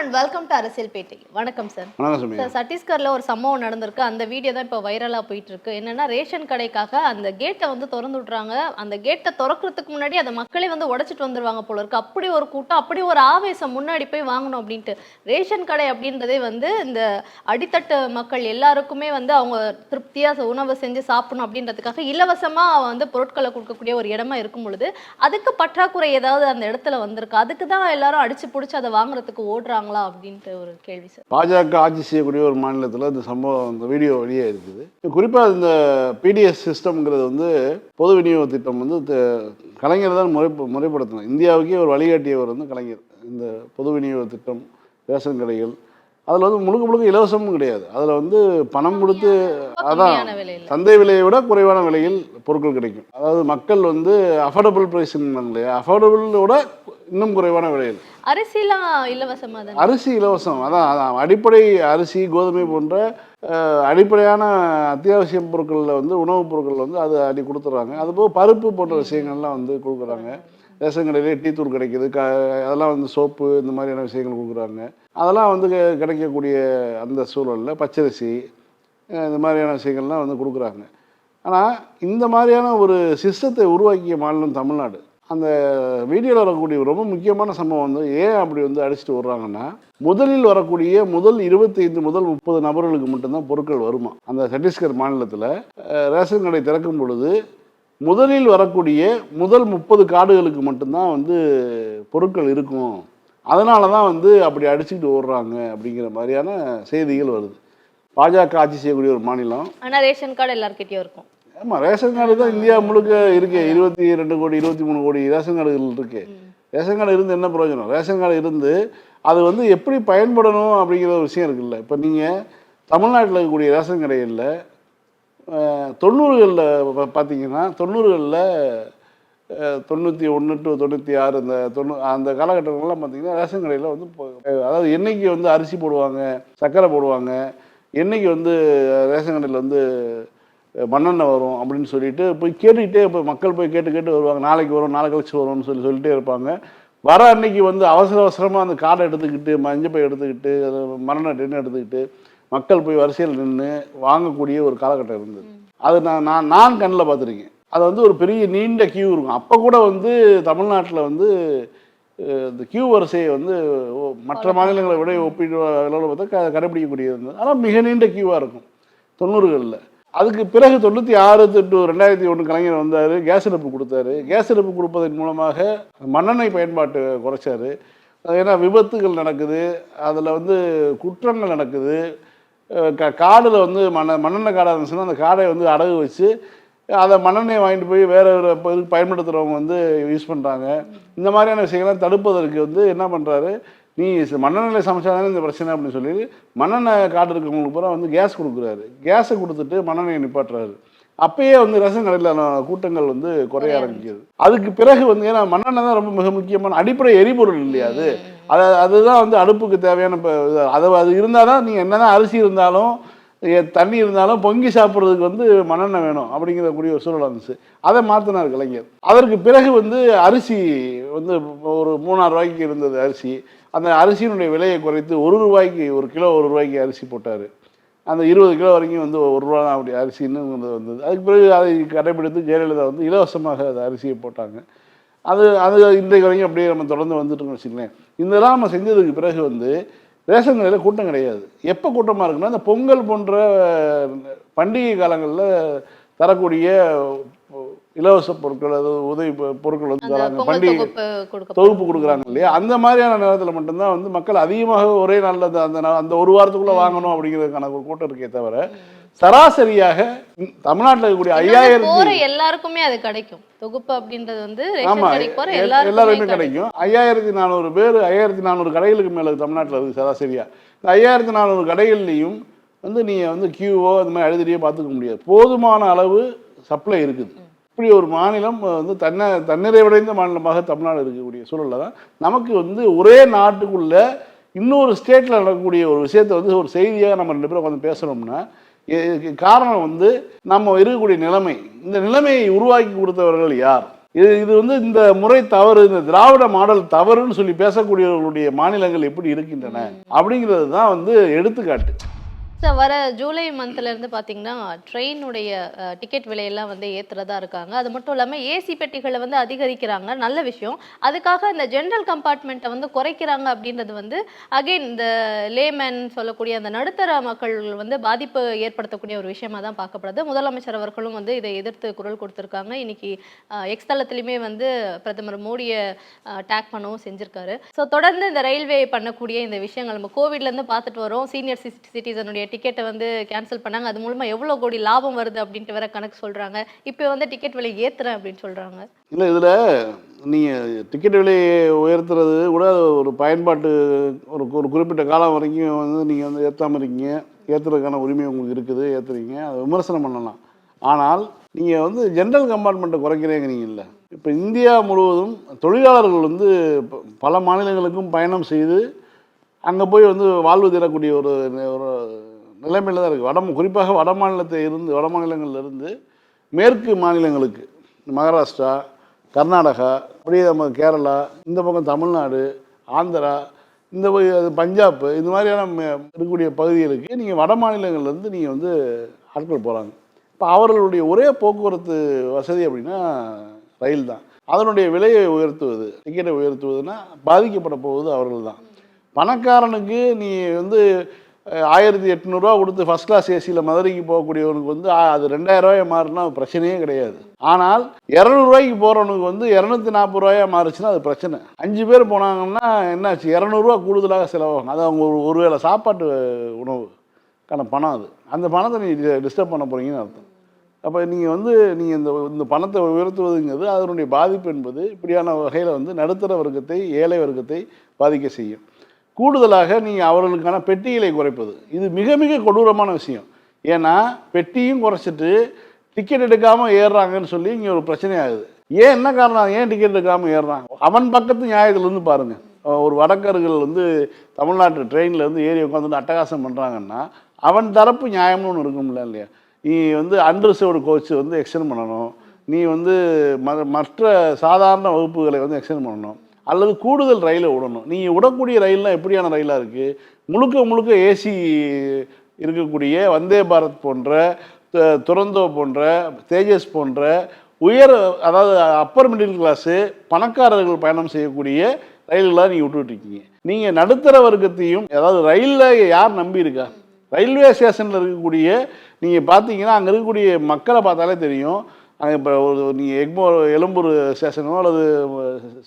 And welcome to அரசியல் பேட்டை வணக்கம் sir sir சத்தீஸ்கர்ல ஒரு சம்பவம் நடந்திருக்கு. அந்த வீடியோ தான் இப்போ வைரலா போயிட்டு இருக்கு என்னன்னா ரேஷன் கடைக்காக அந்த கேட்டை வந்து திறந்து விட்றாங்க அந்த கேட்டை திறக்கிறதுக்கு முன்னாடி அந்த மக்களே வந்து உடைச்சிட்டு வந்துருவாங்க போல இருக்கு. அப்படி ஒரு கூட்டம் அப்படி ஒரு ஆவேசம் முன்னாடி போய் வாங்கணும் அப்படின்ட்டு. ரேஷன் கடை அப்படின்றதே வந்து இந்த அடித்தட்டு மக்கள் எல்லாருக்குமே வந்து அவங்க திருப்தியா உணவு செஞ்சு சாப்பிடணும் அப்படின்றதுக்காக இலவசமா வந்து பொருட்களை கொடுக்கக்கூடிய ஒரு இடமா இருக்கும் பொழுது அதுக்கு பற்றாக்குறை ஏதாவது அந்த இடத்துல வந்திருக்கு. அதுக்கு தான் எல்லாரும் அடிச்சு பிடிச்சி அதை வாங்குறதுக்கு ஓடுறாங்களா அப்படின்ட்டு ஒரு கேள்வி சார் பாஜக ஆட்சி செய்யக்கூடிய ஒரு மாநிலத்தில் இந்த சம்பவம் இந்த வீடியோ வெளியே இருக்குது. குறிப்பாக இந்த பிடிஎஸ் சிஸ்டம்ங்கிறது வந்து பொது விநியோக திட்டம் வந்து கலைஞர் தான் முறை முறைப்படுத்தணும். இந்தியாவுக்கே ஒரு வழிகாட்டியவர் வந்து கலைஞர். இந்த பொது விநியோக திட்டம் ரேஷன் கடைகள் அதில் வந்து முழுக்க முழுக்க இலவசமும் கிடையாது. அதில் வந்து பணம் கொடுத்து அதான் சந்தை விலையை விட குறைவான விலையில் பொருட்கள் கிடைக்கும். அதாவது மக்கள் வந்து அஃபோர்டபுள் ப்ரைஸ் இல்லையா? அஃபோர்டபுளோட இன்னும் குறைவான விலையில். அரிசிலாம் அரிசி இலவசம். அதான் அதான். அடிப்படை அரிசி கோதுமை போன்ற அடிப்படையான அத்தியாவசிய பொருட்களில் வந்து உணவுப் பொருட்கள் வந்து அது அடி கொடுத்துட்றாங்க அதுபோக பருப்பு போன்ற விஷயங்கள்லாம் வந்து கொடுக்குறாங்க. ரேஷன் கடையிலே டீ தூள் கிடைக்கிது. க அதெல்லாம் வந்து சோப்பு இந்த மாதிரியான விஷயங்கள் கொடுக்குறாங்க. அதெல்லாம் வந்து கிடைக்கக்கூடிய அந்த சூழலில் பச்சரிசி இந்த மாதிரியான விஷயங்கள்லாம் வந்து கொடுக்குறாங்க. ஆனால் இந்த மாதிரியான ஒரு சிஸ்டத்தை உருவாக்கிய மாநிலம் தமிழ்நாடு. அந்த வீடியோவில் வரக்கூடிய ரொம்ப முக்கியமான சம்பவம் வந்து ஏன் அப்படி வந்து அடிச்சுட்டு வர்றாங்கன்னா முதலில் வரக்கூடிய முதல் இருபத்தைந்து முதல் முப்பது நபர்களுக்கு மட்டும்தான் பொருட்கள் வருமா? அந்த சத்தீஸ்கர் மாநிலத்தில் ரேஷன் கடை திறக்கும் பொழுது முதலில் வரக்கூடிய முதல் முப்பது கார்டுகளுக்கு மட்டும்தான் வந்து பொருட்கள் இருக்கும். அதனால தான் வந்து அப்படி அடிச்சுக்கிட்டு ஓடுறாங்க அப்படிங்கிற மாதிரியான செய்திகள் வருது. பாஜக ஆட்சி செய்யக்கூடிய ஒரு மாநிலம். ஆனா ரேஷன் கார்டு எல்லார்கிட்டயும் இருக்கும். ஆமாம் ரேஷன் கார்டு தான் இந்தியா முழுக்க இருக்கு. இருபத்தி ரெண்டு கோடி இருபத்தி மூணு கோடி ரேஷன் கார்டுகள் இருக்கு. ரேஷன் கார்டு இருந்து என்ன பிரயோஜனம்? ரேஷன் கார்டு இருந்து அது வந்து எப்படி பயன்படணும் அப்படிங்கிற ஒரு விஷயம் இருக்குல்ல. இப்போ நீங்கள் தமிழ்நாட்டில் இருக்கக்கூடிய ரேஷன் கடைகளில் தொண்ணூறுகளில் பார்த்தீங்கன்னா தொண்ணூறுகளில் தொண்ணூற்றி ஒன்று டு தொண்ணூற்றி ஆறு இந்த தொண்ணூ அந்த காலகட்டங்கள்லாம் பார்த்தீங்கன்னா ரேஷன் கடையில் வந்து அதாவது என்னைக்கு வந்து அரிசி போடுவாங்க சர்க்கரை போடுவாங்க என்னைக்கு வந்து ரேஷன் கடையில் வந்து மண்ணெண்ணெய் வரும் அப்படின்னு சொல்லிட்டு போய் கேட்டுக்கிட்டே இப்போ மக்கள் போய் கேட்டு கேட்டு வருவாங்க. நாளைக்கு வரும் நாளை கழிச்சு வரும்னு சொல்லி சொல்லிட்டே இருப்பாங்க. வர அன்னைக்கு வந்து அவசர அவசரமாக அந்த காடை எடுத்துக்கிட்டு மஞ்சப்பை எடுத்துக்கிட்டு அது மண்ணெண்ணெய் டின்னு எடுத்துக்கிட்டு மக்கள் போய் வரிசையில் நின்று வாங்கக்கூடிய ஒரு காலகட்டம் இருந்தது. அது நான் நான் நான் கண்ணில் பார்த்துருக்கேன். அது வந்து ஒரு பெரிய நீண்ட கியூ இருக்கும். அப்போ கூட வந்து தமிழ்நாட்டில் வந்து இந்த கியூ வரிசையை வந்து மற்ற மாநிலங்களை விட ஒப்பிட்டு அளவில் பார்த்தா க கடைப்பிடிக்கக்கூடியது இருந்தது. ஆனால் மிக நீண்ட கியூவாக இருக்கும். தொண்ணூறுகளில். அதுக்கு பிறகு தொண்ணூற்றி ஆறு டு ரெண்டாயிரத்தி ஒன்று கலைஞர் வந்தார் கேஸ் அடுப்பு கொடுத்தாரு. கேஸ் அடுப்பு கொடுப்பதன் மூலமாக மண்ணெண்ணெய் பயன்பாட்டு குறைச்சாரு. ஏன்னா விபத்துகள் நடக்குது. அதில் வந்து குற்றங்கள் நடக்குது. க காடில் வந்து மண்ண மண்ணெண்ணெய் காடாக இருந்துச்சுன்னா அந்த காடை வந்து அடகு வச்சு அதை மண்ணெண்ணெய் வாங்கிட்டு போய் வேற ஒரு பயன்படுத்துகிறவங்க வந்து யூஸ் பண்ணுறாங்க இந்த மாதிரியான விஷயங்கள்லாம் தடுப்பதற்கு வந்து என்ன பண்ணுறாரு நீ மண்ணெண்ணெயில் சமைச்சா தானே இந்த பிரச்சனை அப்படின்னு சொல்லி மண்ணெண்ணெய் காடு இருக்கவங்களுக்கு பூரா வந்து கேஸ் கொடுக்குறாரு. கேஸை கொடுத்துட்டு மண்ணெண்ணெயை நிப்பாட்டுறாரு. அப்பயே வந்து ரேஷன் கடையில் கூட்டங்கள் வந்து குறைய ஆரம்பிக்குது. அதுக்கு பிறகு வந்து ஏன்னா மண்ணெண்ணெய் தான் ரொம்ப மிக முக்கியமான அடிப்படை எரிபொருள் இல்லையா அது? அதை அதுதான் வந்து அடுப்புக்கு தேவையான இப்போ அதை அது அது இருந்தால் தான் நீங்கள் என்னதான் அரிசி இருந்தாலும் தண்ணி இருந்தாலும் பொங்கி சாப்பிட்றதுக்கு வந்து மண்ணெண்ணெய் வேணும் அப்படிங்கிற கூடிய ஒரு சூழல் வந்துச்சு. அதை மாற்றினார் கலைஞர். அதற்கு பிறகு வந்து அரிசி வந்து ஒரு மூணாறு ரூபாய்க்கு இருந்தது அரிசி. அந்த அரிசியினுடைய விலையை குறைத்து ஒரு ரூபாய்க்கு ஒரு கிலோ ஒரு ரூபாய்க்கு அரிசி போட்டார். அந்த இருபது கிலோ வரைக்கும் வந்து ஒரு ரூபா தான் அப்படி அரிசின்னு வந்து வந்தது. அதுக்கு பிறகு அதை கடைபிடித்து ஜெயலலிதா வந்து இலவசமாக அந்த அரிசியை போட்டாங்க. அது அது இன்றைக்கு வரைக்கும் அப்படியே நம்ம தொடர்ந்து வந்துட்டுருக்கோம் வச்சுங்களேன் இதெல்லாம் நம்ம செஞ்சதுக்கு பிறகு வந்து ரேஷன் கடையில் கூட்டம் கிடையாது. எப்போ கூட்டமாக இருக்குன்னா இந்த பொங்கல் போன்ற பண்டிகை காலங்களில் தரக்கூடிய இலவச பொருட்கள் அதாவது உதவி பொருட்கள் வந்து தராங்க. பண்டிகை தொகுப்பு கொடுக்க தொகுப்பு கொடுக்குறாங்க இல்லையா? அந்த மாதிரியான நேரத்தில் மட்டும்தான் வந்து மக்கள் அதிகமாக ஒரே நாளில் அந்த அந்த ஒரு வாரத்துக்குள்ளே வாங்கணும் அப்படிங்கிறதுக்கான ஒரு கூட்டம் இருக்கே தவிர சராசரியாக தமிழ்நாட்டில் இருக்கக்கூடிய போற ஐயாயிரத்தி எல்லாருக்குமே அது கிடைக்கும். தொகுப்பு அப்படின்றது வந்து எல்லாருமே கிடைக்கும். ஐயாயிரத்தி நானூறு பேர் ஐயாயிரத்தி நானூறு கடைகளுக்கு மேலே தமிழ்நாட்டில் இருக்குது சராசரியா. இந்த ஐயாயிரத்தி நானூறு கடைகள்லையும் வந்து நீங்கள் வந்து கியூவோ அந்த மாதிரி அழுதிரியே பார்த்துக்க முடியாது. போதுமான அளவு சப்ளை இருக்குது. இப்படி ஒரு மாநிலம் வந்து தன்ன தன்னிறைவடைந்த மாநிலமாக தமிழ்நாடு இருக்கக்கூடிய சூழலில் தான் நமக்கு வந்து ஒரே நாட்டுக்குள்ள இன்னொரு ஸ்டேட்டில் நடக்கக்கூடிய ஒரு விஷயத்தை வந்து ஒரு செய்தியாக நம்ம ரெண்டு பேரும் உட்காந்து பேசுகிறோம்னா காரணம் வந்து நம்ம இருக்கக்கூடிய நிலைமை. இந்த நிலைமையை உருவாக்கி கொடுத்தவர்கள் யார்? இது இது வந்து இந்த முறை தவறு இந்த திராவிட மாடல் தவறுன்னு சொல்லி பேசக்கூடியவர்களுடைய மாநிலங்கள் எப்படி இருக்கின்றன? அப்படிங்கிறது தான் வந்து எடுத்துக்காட்டு. சார் வர ஜூலை மந்த்லேருந்து பார்த்தீங்கன்னா ட்ரெயினுடைய டிக்கெட் விலையெல்லாம் வந்து ஏற்றுறதா இருக்காங்க. அது மட்டும் இல்லாமல் ஏசி பெட்டிகளை வந்து அதிகரிக்கிறாங்க. நல்ல விஷயம். அதுக்காக இந்த ஜென்ரல் கம்பார்ட்மெண்ட்டை வந்து குறைக்கிறாங்க அப்படின்றது வந்து அகைன் இந்த லேமேன் சொல்லக்கூடிய அந்த நடுத்தர மக்கள் வந்து பாதிப்பு ஏற்படுத்தக்கூடிய ஒரு விஷயமா தான் பார்க்கப்படுது. முதலமைச்சர் அவர்களும் வந்து இதை எதிர்த்து குரல் கொடுத்துருக்காங்க. இன்னைக்கு எக்ஸ் தளத்திலுமே வந்து பிரதமர் மோடியை டேக் பண்ணவும் செஞ்சுருக்காரு. ஸோ தொடர்ந்து இந்த ரயில்வே பண்ணக்கூடிய இந்த விஷயங்கள் நம்ம கோவிட்லேருந்து பார்த்துட்டு வரோம். சீனியர் சிட்டிசனுடைய டிக்கெட்டை வந்து கேன்சல் பண்ணாங்க. அது மூலமாக எவ்வளோ கோடி லாபம் வருது அப்படின்ட்டு வேற கணக்கு சொல்கிறாங்க இப்போ வந்து டிக்கெட் விலை ஏற்றுறேன் அப்படின்னு சொல்கிறாங்க இல்லை இதில் நீங்கள் டிக்கெட் விலையை உயர்த்துறது கூட ஒரு பயன்பாட்டு ஒரு ஒரு குறிப்பிட்ட காலம் வரைக்கும் வந்து நீங்கள் வந்து ஏற்றாமல் இருக்கீங்க. ஏற்றுறதுக்கான உரிமை உங்களுக்கு இருக்குது ஏற்றுறீங்க அதை விமர்சனம் பண்ணலாம். ஆனால் நீங்கள் வந்து ஜென்ரல் கம்பார்ட்மெண்ட்டை குறைக்கிறேங்கிறீங்கல்ல இப்போ இந்தியா முழுவதும் தொழிலாளர்கள் வந்து ப- பல மாநிலங்களுக்கும் பயணம் செய்து அங்கே போய் வந்து வாழ்வு தரக்கூடிய ஒரு ஒரு நிலைமையில் தான் இருக்குது வட குறிப்பாக வட மாநிலத்தை இருந்து வட மாநிலங்கள்லேருந்து மேற்கு மாநிலங்களுக்கு மகாராஷ்டிரா கர்நாடகா அப்படியே நம்ம கேரளா இந்த பக்கம் தமிழ்நாடு ஆந்திரா இந்த பஞ்சாப் இந்த மாதிரியான ம- இருக்கக்கூடிய பகுதிகளுக்கு நீங்கள் வட மாநிலங்கள்லேருந்து நீங்கள் வந்து ஆட்கள் போகிறாங்க இப்போ அவர்களுடைய ஒரே போக்குவரத்து வசதி அப்படின்னா ரயில் தான். அதனுடைய விலையை உயர்த்துவது டிக்கெட்டை உயர்த்துவதுன்னா பாதிக்கப்பட போவது அவர்கள் தான். பணக்காரனுக்கு நீ வந்து ஆயிரத்தி எட்நூறுரூவா கொடுத்து ஃபஸ்ட் கிளாஸ் ஏசியில் மதுரைக்கு போகக்கூடியவனுக்கு வந்து அது ரெண்டாயிரரூவாயை மாறினா அது பிரச்சனையே கிடையாது. ஆனால் இரநூறுவாய்க்கு போகிறவனுக்கு வந்து இரநூத்தி நாற்பது ரூபாயா மாறுச்சுன்னா அது பிரச்சனை. அஞ்சு பேர் போனாங்கன்னா என்னாச்சு? இரநூறுவா கூடுதலாக செலவாகும். அது அவங்க ஒரு ஒருவேளை சாப்பாட்டு உணவுக்கான பணம் அது. அந்த பணத்தை நீ டிஸ்டர்ப் பண்ண போகிறீங்கன்னு அர்த்தம். அப்போ நீங்கள் வந்து நீங்கள் இந்த இந்த பணத்தை உயர்த்துவதுங்கிறது அதனுடைய பாதிப்பு என்பது இப்படியான வகையில் வந்து நடுத்தர வர்க்கத்தை ஏழை வர்க்கத்தை பாதிக்க செய்யும். கூடுதலாக நீங்கள் அவர்களுக்கான பெட்டிகளை குறைப்பது. இது மிக மிக கொடூரமான விஷயம். ஏன்னா பெட்டியும் குறைச்சிட்டு டிக்கெட் எடுக்காமல் ஏறுறாங்கன்னு சொல்லி இங்கே ஒரு பிரச்சனை ஆகுது. ஏன் என்ன காரணம்? ஏன் டிக்கெட் எடுக்காமல் ஏறுறாங்க? அவன் பக்கத்து நியாயத்துலேருந்து பாருங்கள் ஒரு வடக்கர்கள் வந்து தமிழ்நாட்டு ட்ரெயினில் இருந்து ஏறி உட்காந்துட்டு அட்டகாசம் பண்ணுறாங்கன்னா அவன் தரப்பு நியாயம்னு ஒன்று இருக்கும்ல இல்லையா? நீ வந்து அன்ரிசர்வ்டு கோச் வந்து எக்ஸ்டெண்ட் பண்ணணும். நீ வந்து ம மற்ற சாதாரண வகுப்புகளை வந்து எக்ஸ்டெண்ட் பண்ணணும். அல்லது கூடுதல் ரயிலை விடணும் நீங்கள் விடக்கூடிய ரயில்லாம் எப்படியான ரயிலாக இருக்குது முழுக்க முழுக்க ஏசி இருக்கக்கூடிய வந்தே பாரத் போன்ற துரந்தோ போன்ற தேஜஸ் போன்ற உயர் அதாவது அப்பர் மிடில் கிளாஸு பணக்காரர்கள் பயணம் செய்யக்கூடிய ரயில்களாக நீங்கள் விட்டுட்ருக்கீங்க நீங்கள் நடுத்தர வர்க்கத்தையும் அதாவது ரயிலில் யார் நம்பி இருக்கா ரயில்வே ஸ்டேஷனில் இருக்கக்கூடிய நீங்கள் பார்த்தீங்கன்னா அங்கே இருக்கக்கூடிய மக்களை பார்த்தாலே தெரியும். அங்கே இப்போ ஒரு நீங்கள் எக்மோர் எழும்பூர் ஸ்டேஷனோ அல்லது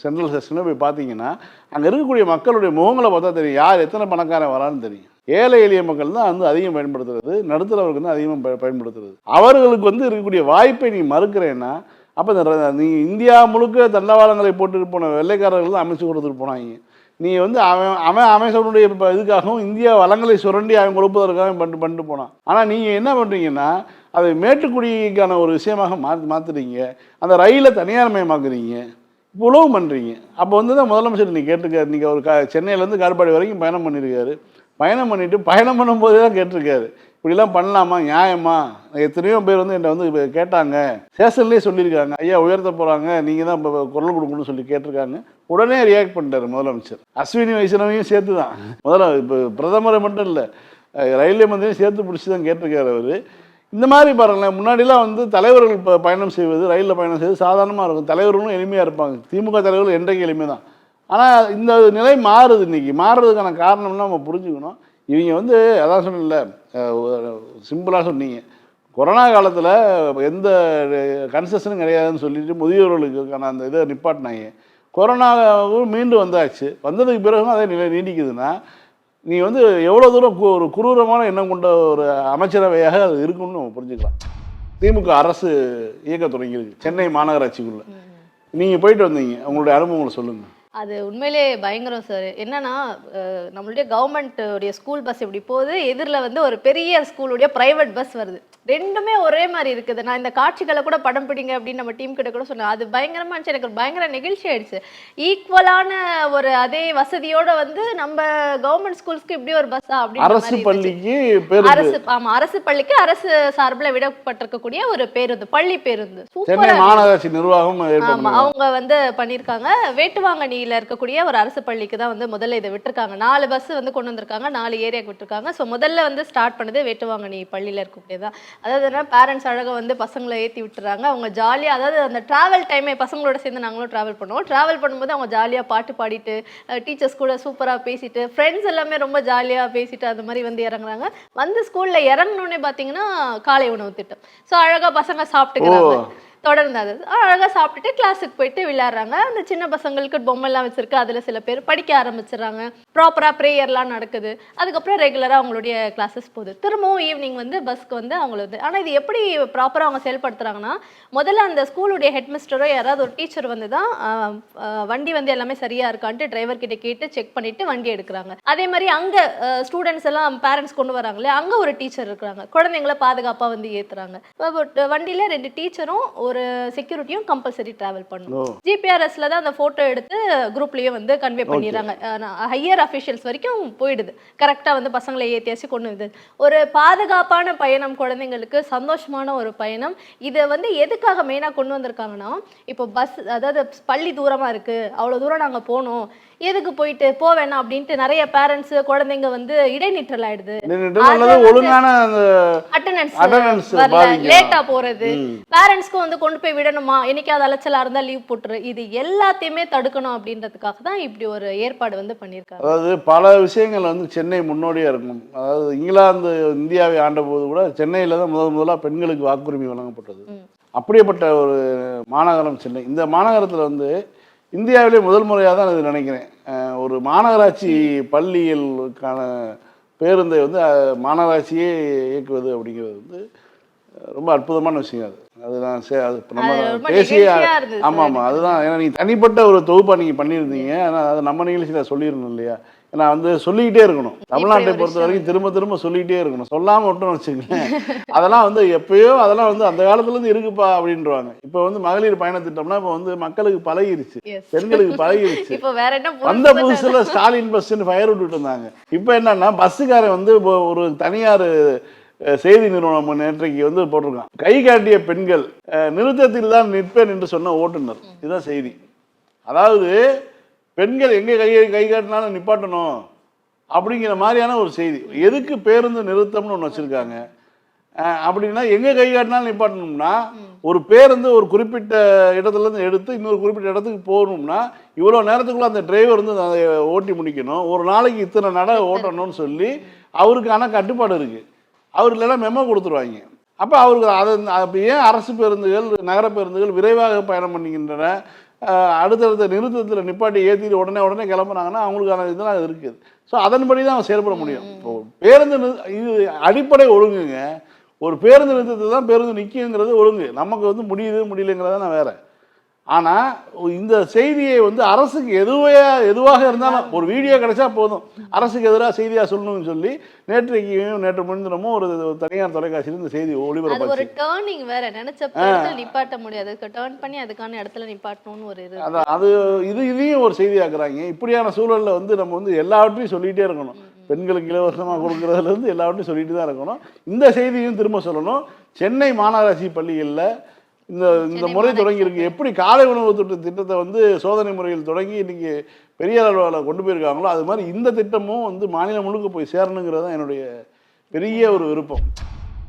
சென்ட்ரல் ஸ்டேஷனோ போய் பார்த்தீங்கன்னா அங்கே இருக்கக்கூடிய மக்களுடைய முகங்களை பார்த்தா தெரியும். யார் எத்தனை பணக்காரன் வரான்னு தெரியும். ஏழை எளிய மக்கள் தான் வந்து அதிகம் பயன்படுத்துறது. நடுத்தரவர்கள் தான் அதிகமாக ப- பயன்படுத்துறது. அவர்களுக்கு வந்து இருக்கக்கூடிய வாய்ப்பை நீ மறுக்கிறேன்னா அப்போ இந்த நீ இந்தியா முழுக்க தண்டவாளங்களை போட்டுட்டு போன வெள்ளைக்காரர்கள் தான் அமைச்சு கொடுத்துட்டு போனாங்க. நீ வந்து அவன் அவன் அமைச்சருடைய இப்போ இதுக்காகவும் இந்தியா வளங்களை சுரண்டி அவன் கொடுப்பதற்காக பண்ணிட்டு பண்ணிட்டு போனான். ஆனால் நீங்கள் என்ன பண்ணுறீங்கன்னா அதை மேட்டுக்குடிக்கான ஒரு விஷயமாக மாற்றி மாற்றுறீங்க அந்த ரயிலை தனியார் மயமாக்குறீங்க. இவ்வளவு பண்ணுறீங்க அப்போ வந்து தான் முதலமைச்சர் நீ கேட்டிருக்காரு. நீங்கள் ஒரு க சென்னையிலேருந்து கார்பாடி வரைக்கும் பயணம் பண்ணியிருக்காரு பயணம் பண்ணிவிட்டு பயணம் பண்ணும்போதே தான் கேட்டிருக்காரு. இப்படிலாம் பண்ணலாமா? நியாயமா? எத்தனையோ பேர் வந்து என்கிட்ட வந்து கேட்டாங்க. சேஷன்லேயே சொல்லியிருக்காங்க. ஐயா உயர்த்த போகிறாங்க நீங்கள் தான் இப்போ குரல் கொடுக்கணும்னு சொல்லி கேட்டிருக்காங்க. உடனே ரியாக்ட் பண்ணிட்டார் முதலமைச்சர். அஸ்வினி வைஷ்ணவையும் சேர்த்து தான் முதல்ல இப்போ பிரதமரை மட்டும் இல்லை ரயில்வே மந்திரியும் சேர்த்து பிடிச்சி தான் கேட்டிருக்காரு அவர். இந்த மாதிரி பாருங்களேன் முன்னாடிலாம் வந்து தலைவர்கள் இப்போ பயணம் செய்வது ரயிலில் பயணம் செய்வது சாதாரணமாக இருக்கும். தலைவர்களும் எளிமையாக இருப்பாங்க. திமுக தலைவர்கள் என்றைக்கு எளிமை தான் ஆனால் இந்த நிலை மாறுது இன்னைக்கு. மாறுறதுக்கான காரணம்னா நம்ம புரிஞ்சுக்கணும். இவங்க வந்து அதான் சொன்னேன்ல சிம்பிளாக சொன்னீங்க. கொரோனா காலத்தில் எந்த கன்செஷனும் கிடையாதுன்னு சொல்லிட்டு முதியோர்களுக்கான அந்த இதை நிப்பாட்டினாங்க. கொரோனாவும் மீண்டும் வந்தாச்சு. வந்ததுக்கு பிறகும் அதே நிலை நீடிக்குதுன்னா நீ வந்து எவ்வளோ தூரம் ஒரு குரூரமான எண்ணம் கொண்ட ஒரு அமைச்சரவையாக அது இருக்கும்னு நம்ம புரிஞ்சுக்கலாம். திமுக அரசு இயக்க தொடங்கியிருக்கு. சென்னை மாநகராட்சிக்குள்ள. நீங்கள் போயிட்டு வந்தீங்க. உங்களுடைய அனுபவங்களை சொல்லுங்கள் அது உண்மையிலே பயங்கரம் சார் என்னன்னா நம்மளுடைய கவர்மெண்ட் உடைய ஸ்கூல் பஸ் இப்படி போகுது எதிரில் வந்து ஒரு பெரிய ஸ்கூலுடைய பிரைவேட் பஸ் வருது. ரெண்டுமே ஒரே மாதிரி இருக்குது. நான் இந்த காட்சிகளை கூட படம் பிடிங்க அப்படின்னு நம்ம டீம் கிட்ட கூட சொன்னேன். அது பயங்கரமா இருந்துச்சு. எனக்கு ஒரு பயங்கர நெகிழ்ச்சி ஆயிடுச்சு. ஈக்குவலான ஒரு அதே வசதியோட வந்து நம்ம கவர்மெண்ட் ஸ்கூல்ஸ்க்கு இப்படி ஒரு பஸ்ஸா அப்படின்னு அரசு பள்ளிக்கு அரசு ஆமா அரசு பள்ளிக்கு அரசு சார்பில் விடப்பட்டிருக்கக்கூடிய ஒரு பேருந்து பள்ளி பேருந்து. மாநகராட்சி நிர்வாகம் அவங்க வந்து பண்ணியிருக்காங்க. வேட்டுவாங்கணியில இருக்கக்கூடிய ஒரு அரசு பள்ளிக்கு தான் வந்து முதல்ல இதை விட்டுருக்காங்க. நாலு பஸ் வந்து கொண்டு வந்திருக்காங்க. நாலு ஏரியாக்கு விட்டுருக்காங்க. ஸோ முதல்ல வந்து ஸ்டார்ட் பண்ணது வேட்டுவாங்கணி பள்ளியில் இருக்கக்கூடியதான் அதாவது என்ன பேரண்ட்ஸ் அழகாக வந்து பசங்களை ஏற்றி விட்டுறாங்க. அவங்க ஜாலியாக அதாவது அந்த ட்ராவல் டைமே பசங்களோட சேர்ந்து நாங்களும் ட்ராவல் பண்ணுவோம். ட்ராவல் பண்ணும்போது அவங்க ஜாலியாக பாட்டு பாடிட்டு டீச்சர்ஸ் கூட சூப்பராக பேசிட்டு ஃப்ரெண்ட்ஸ் எல்லாமே ரொம்ப ஜாலியாக பேசிட்டு அந்த மாதிரி வந்து இறங்குறாங்க. வந்து ஸ்கூல்ல இறங்கினோடனே பார்த்தீங்கன்னா காலை உணவு திட்டம். ஸோ அழகா பசங்க சாப்பிட்டுக்கிறாங்க. தொடர்ந்து அது. அழகாக சாப்பிட்டுட்டு கிளாஸுக்கு போயிட்டு விளையாடுறாங்க. அந்த சின்ன பசங்களுக்கு பொம்மைலாம் வச்சுருக்கு. அதில் சில பேர் படிக்க ஆரம்பிச்சிடுறாங்க. ப்ராப்பராக ப்ரேயர்லாம் நடக்குது. அதுக்கப்புறம் ரெகுலராக அவங்களுடைய கிளாஸஸ் போகுது. திரும்பவும் ஈவினிங் வந்து பஸ்க்கு வந்து அவங்களது. ஆனால் இது எப்படி ப்ராப்பராக அவங்க செயல்படுத்துகிறாங்கன்னா முதல்ல அந்த ஸ்கூலுடைய ஹெட்மிஸ்டரோ யாராவது ஒரு டீச்சர் வந்து தான் வண்டி வந்து எல்லாமே சரியாக இருக்கான்ட்டு டிரைவர் கிட்ட கேட்டு செக் பண்ணிவிட்டு வண்டி எடுக்கிறாங்க. அதே மாதிரி அங்கே ஸ்டூடெண்ட்ஸ் எல்லாம் பேரண்ட்ஸ் கொண்டு வராங்களே அங்கே ஒரு டீச்சர் இருக்கிறாங்க. குழந்தைங்களை பாதுகாப்பாக வந்து ஏற்றுறாங்க வண்டியில் ரெண்டு டீச்சரும் ஒரு செக்யூரிட்டியும் கம்பல்சரி டிராவல் பண்ணணும். ஜிபிஆர்எஸ்ல தான் அந்த போட்டோ எடுத்து குரூப்லயே வந்து கன்வே பண்ணிடுறாங்க. ஹையர் அஃபிஷியல்ஸ் வரைக்கும் போயிடுது. கரெக்டா வந்து பசங்களை ஏத்தியாச்சு கொண்டு வந்து. ஒரு பாதுகாப்பான பயணம் குழந்தைங்களுக்கு சந்தோஷமான ஒரு பயணம். இதை வந்து எதுக்காக மெயினா கொண்டு வந்திருக்காங்கன்னா இப்போ பஸ் அதாவது பள்ளி தூரமா இருக்கு. அவ்வளவு தூரம் நாங்க போனோம். எதுக்கு போயிட்டு போ வேணாம் அப்படின்ட்டு நிறைய பேரண்ட்ஸ் குழந்தைங்க வந்து இடைநிற்றல் ஆயிடுது ஒழுங்கான அட்டண்டன்ஸ். லேட்டா போறது. பேரண்ட்ஸ்க்கும் வந்து கொண்டு போய் விடணுமா? என்னைக்காவது அலைச்சலா இருந்தா லீவ் போட்டுரு. இது எல்லாத்தையுமே தடுக்கணும் அப்படின்றதுக்காக தான் இப்படி ஒரு ஏற்பாடு வந்து பண்ணியிருக்காங்க. அதாவது பல விஷயங்கள் வந்து சென்னை முன்னோடியா இருக்கும். அதாவது இங்கிலாந்து இந்தியாவை ஆண்டபோது கூட சென்னையில தான் முதல் முதலாக பெண்களுக்கு வாக்குரிமை வழங்கப்பட்டது. அப்படியேப்பட்ட ஒரு மாநகரம் சென்னை. இந்த மாநகரத்தில் வந்து இந்தியாவிலே முதல் முறையாக தான் இது நினைக்கிறேன். ஒரு மாநகராட்சி பள்ளிகளுக்கான பேருந்தை வந்து மாநகராட்சியே இயக்குவது அப்படிங்கிறது வந்து ரொம்ப அற்புதமான விஷயம் அது. அது நான் சே- அது நம்ம பேசிய ஆமாம் ஆமாம் அதுதான். ஏன்னா நீங்கள் தனிப்பட்ட ஒரு தொகுப்பா நீங்கள் பண்ணியிருந்தீங்க. ஆனால் அது நம்ம நிகழ்ச்சியில் சொல்லிடணும் இல்லையா? ஏன்னா வந்து சொல்லிக்கிட்டே இருக்கணும். தமிழ்நாட்டை பொறுத்த வரைக்கும் திரும்ப திரும்ப சொல்லிக்கிட்டே இருக்கணும். சொல்லாமல் விட்டோம்னு வச்சுக்கோங்களேன் அதெல்லாம் வந்து எப்பயோ அதெல்லாம் வந்து அந்த காலத்துலேருந்து இருக்குப்பா அப்படின்றவாங்க இப்போ வந்து மகளிர் பயண திட்டம்னா இப்போ வந்து மக்களுக்கு பழகிருச்சு. பெண்களுக்கு பழகிருச்சு. வந்த புதுசு புதுசுல ஸ்டாலின் பஸ்ன்னு ஃபயர் விட்டுட்டு இருந்தாங்க. இப்போ என்னன்னா பஸ்ஸுக்காரன் வந்து இப்போ ஒரு தனியார் செய்தி நிறுவனம் நேற்றைக்கு வந்து போட்டிருக்கான். கை காட்டிய பெண்கள் நிறுத்தத்தில் தான் நிற்பேன் என்று சொன்ன ஓட்டுநர். இதுதான் செய்தி. அதாவது பெண்கள் எங்கே கை கை காட்டினாலும் நிப்பாட்டணும் அப்படிங்கிற மாதிரியான ஒரு செய்தி. எதுக்கு பேருந்து நிறுத்தம்னு ஒன்று வச்சுருக்காங்க. அப்படின்னா எங்கே கை காட்டினாலும் நிப்பாட்டணும்னா ஒரு பேருந்து ஒரு குறிப்பிட்ட இடத்துலேருந்து எடுத்து இன்னொரு குறிப்பிட்ட இடத்துக்கு போகணும்னா இவ்வளோ நேரத்துக்குள்ளே அந்த டிரைவர் வந்து அதை ஓட்டி முடிக்கணும். ஒரு நாளைக்கு இத்தனை நட ஓட்டணும்னு சொல்லி அவருக்கான கட்டுப்பாடு இருக்குது அவர் இல்லைன்னா மெமோ கொடுத்துருவாங்க. அப்போ அவருக்கு அதை அப்போ ஏன் அரசு பேருந்துகள் நகர பேருந்துகள் விரைவாக பயணம் பண்ணிக்கின்றன அடுத்தடுத்த நிறுத்தத்தில் நிப்பாட்டி ஏற்றிட்டு உடனே உடனே கிளம்புனாங்கன்னா அவங்களுக்கான இதெல்லாம் இருக்குது. ஸோ அதன்படி தான் அவன் செயல்பட முடியும். இப்போ பேருந்து இது அடிப்படை ஒழுங்குங்க. ஒரு பேருந்து நிறுத்தத்தில் தான் பேருந்து நிற்குங்கிறது ஒழுங்கு. நமக்கு வந்து முடியுது முடியலைங்கிறத நான் வேற. ஆனால் இந்த செய்தியை வந்து அரசுக்கு எதுவே எதுவாக இருந்தாலும் ஒரு வீடியோ கிடைச்சா போதும். அரசுக்கு எதிராக செய்தியாக சொல்லணும்னு சொல்லி நேற்றைக்கும் நேற்று முன்தினமும் ஒரு தனியார் தொலைக்காட்சியில் இந்த செய்தி அது ஒரு டேர்னிங் வேற. நினைச்ச நிப்பாட்ட முடியாது. அதுக்கு டேர்ன் பண்ணி அதுக்கான இடத்துல நிப்பாட்டணும்னு ஒரு இது அதான். அது இது இதையும் ஒரு செய்தியாக்குறாங்க. இப்படியான சூழல்ல வந்து நம்ம வந்து எல்லாவற்றையும் சொல்லிகிட்டே இருக்கணும். பெண்களுக்கு இலவசமாக கொடுக்குறதுல இருந்து எல்லாவற்றையும் சொல்லிட்டு தான் இருக்கணும். இந்த செய்தியும் திரும்ப சொல்லணும். சென்னை மாநகராட்சி பள்ளிகளில் இந்த இந்த முறை மாநகராட்சி தொடங்கி இருக்கு எப்படி காலை உணவு திட்ட திட்டத்தை வந்து சோதனை முறையில் தொடங்கி இன்னைக்கு பெரிய அளவில் கொண்டு போயிருக்காங்களோ அது மாதிரி இந்த திட்டமும் வந்து மாநிலம் முழுக்க போய் சேரணுங்கிறது தான் என்னுடைய பெரிய ஒரு விருப்பம்.